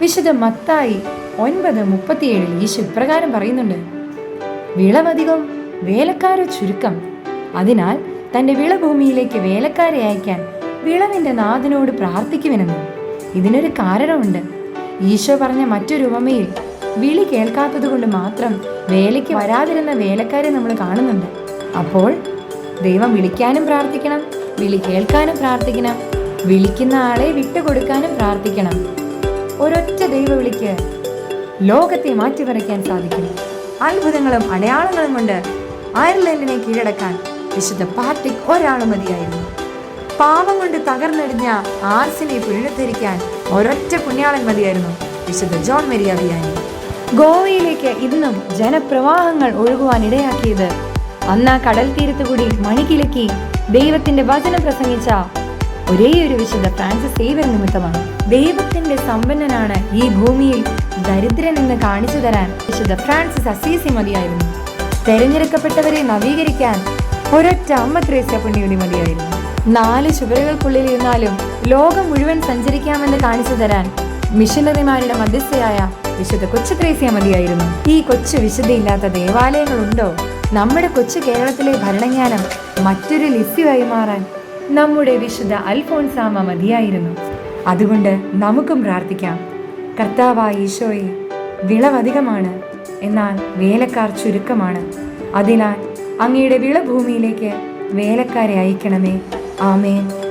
വിശുദ്ധ മത്തായി ഒൻപത് മുപ്പത്തിയേഴിൽ ഈശോ ഇപ്രകാരം പറയുന്നുണ്ട്. വിളവധികം വേലക്കാരെ ചുരുക്കം. അതിനാൽ തന്റെ വിളഭൂമിയിലേക്ക് വേലക്കാരെ അയക്കാൻ വിളവിന്റെ നാഥനോട് പ്രാർത്ഥിക്കുമെന്ന് ഇതിനൊരു കാരണമുണ്ട്. ഈശോ പറഞ്ഞ മറ്റൊരു ഉപമയിൽ വിളി കേൾക്കാത്തത് കൊണ്ട് മാത്രം വേലയ്ക്ക് വരാതിരുന്ന വേലക്കാരെ നമ്മൾ കാണുന്നുണ്ട്. അപ്പോൾ ദൈവം വിളിക്കാനും പ്രാർത്ഥിക്കണം വിളി കേൾക്കാനും പ്രാർത്ഥിക്കണം വിളിക്കുന്ന ആളെ വിട്ടുകൊടുക്കാനും പ്രാർത്ഥിക്കണം. ഒരൊറ്റ ദൈവ വിളിക്ക് ലോകത്തെ മാറ്റിമറിക്കാൻ സാധിക്കും. അത്ഭുതങ്ങളും അടയാളങ്ങളും കൊണ്ട് അയർലൻഡിനെ കീഴടക്കാൻ വിശുദ്ധ പാർട്ടിക് ഒരാൾ മതിയായിരുന്നു. പാപം കൊണ്ട് തകർന്നടിഞ്ഞ ആർസിനെ പുനരുദ്ധരിക്കാൻ ഒരൊറ്റ പുണ്യാളൻ മതിയായിരുന്നു വിശുദ്ധ ജോൺ മെരിയാവിയായി ഗോവയിലേക്ക് ഇന്നും ജനപ്രവാഹങ്ങൾ ഒഴുകുവാൻ ഇടയാക്കിയത് അന്ന് കടൽ തീരത്തുകൂടി മണികിലക്കി ദൈവത്തിന്റെ വചനം പ്രസംഗിച്ച ഒരേയൊരു വിശുദ്ധ ഫ്രാൻസിസ് സേവർ നിമിത്തമാണ്. ദൈവത്തിന്റെ സമ്പന്നനാണ് ഈ ഭൂമിയിൽ ദരിദ്രൻ എന്ന് കാണിച്ചു തരാൻ വിശുദ്ധ ഫ്രാൻസിസ് അസീസി മതിയായിരുന്നു. തെരഞ്ഞെടുക്കപ്പെട്ടവരെ നവീകരിക്കാൻ ഒരൊറ്റ അമ്മ ത്രേസ്യ പുണ്യവതി മതിയായിരുന്നു. നാല് ചുവരുകൾക്കുള്ളിൽ ഇരുന്നാലും ലോകം മുഴുവൻ സഞ്ചരിക്കാമെന്ന് കാണിച്ചു തരാൻ മിഷനറിമാരുടെ മധ്യസ്ഥയായ വിശുദ്ധ കൊച്ചു ത്രേസ്യ മതിയായിരുന്നു. ഈ കൊച്ചു വിശുദ്ധയില്ലാത്ത ദേവാലയങ്ങളുണ്ടോ? നമ്മുടെ കൊച്ചു കേരളത്തിലെ ഭരണജ്ഞാനം മറ്റൊരു ലിസ്യുവായി മാറാൻ നമ്മുടെ വിശുദ്ധ അൽഫോൻസാമ മതിയായിരുന്നു. അതുകൊണ്ട് നമുക്കും പ്രാർത്ഥിക്കാം. കർത്താവായ ഈശോയെ വിളവധികമാണ് എന്നാൽ വേലക്കാർ ചുരുക്കമാണ്. അതിനാൽ അങ്ങയുടെ വിളഭൂമിയിലേക്ക് വേലക്കാരെ അയക്കണമേ. ആമേൻ.